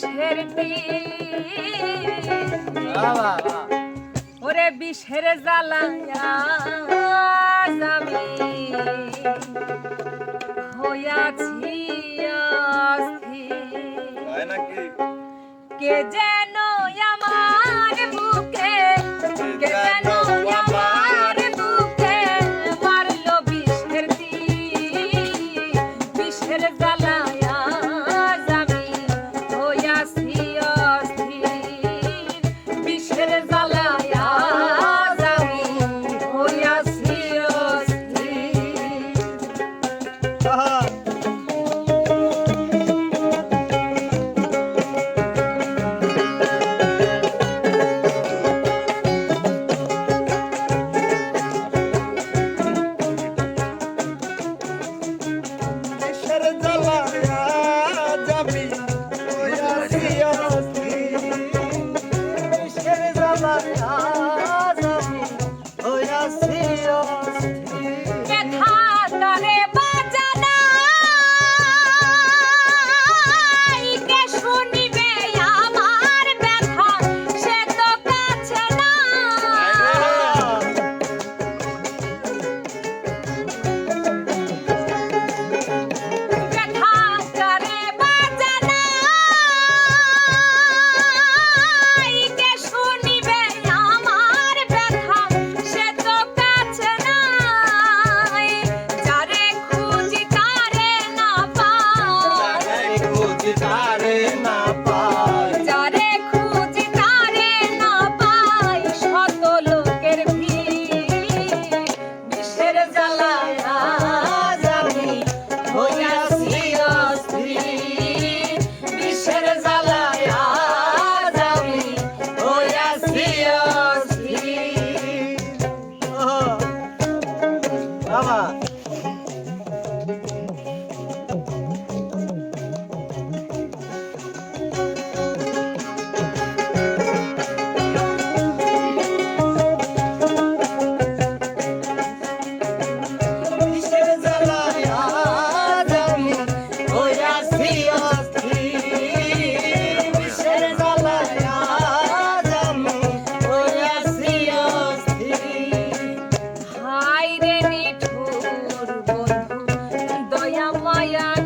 বিষের ওরে বিষের জ্বালা যাবি। হইয়াছি কে যেন আমার বুকে কে যেন Merhabalar. ಮಾಯಾ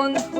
온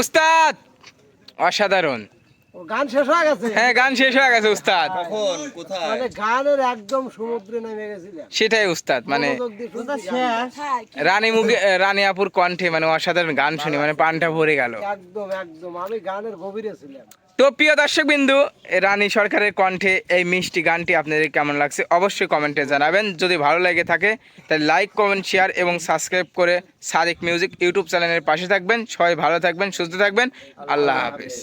উস্তাদ অসাধারণ। গান শেষ হয়ে গেছে? হ্যাঁ গান শেষ হয়ে গেছে উস্তাদ। কখন? কোথায়? মানে গানের একদম সমুদ্রে নেমে গেছিলাম সেটাই উস্তাদ মানে। রানী মুখে রানী আপুর কণ্ঠে মানে অসাধারণ গান শুনি মানে পানটা ভরে গেল। একদম একদম। আমি গানের গভীরে ছিলাম। তো প্রিয় দর্শক বিন্দু রানী সরকারের কণ্ঠে এই মিষ্টি গানটি আপনাদের কেমন লাগছে অবশ্যই কমেন্টে জানাবেন। যদি ভালো লেগে থাকে, তাহলে লাইক কমেন্ট শেয়ার এবং সাবস্ক্রাইব করে সাদিক মিউজিক ইউটিউব চ্যানেলের পাশে থাকবেন। সবাই ভালো থাকবেন, সুস্থ থাকবেন। আল্লাহ হাফিজ।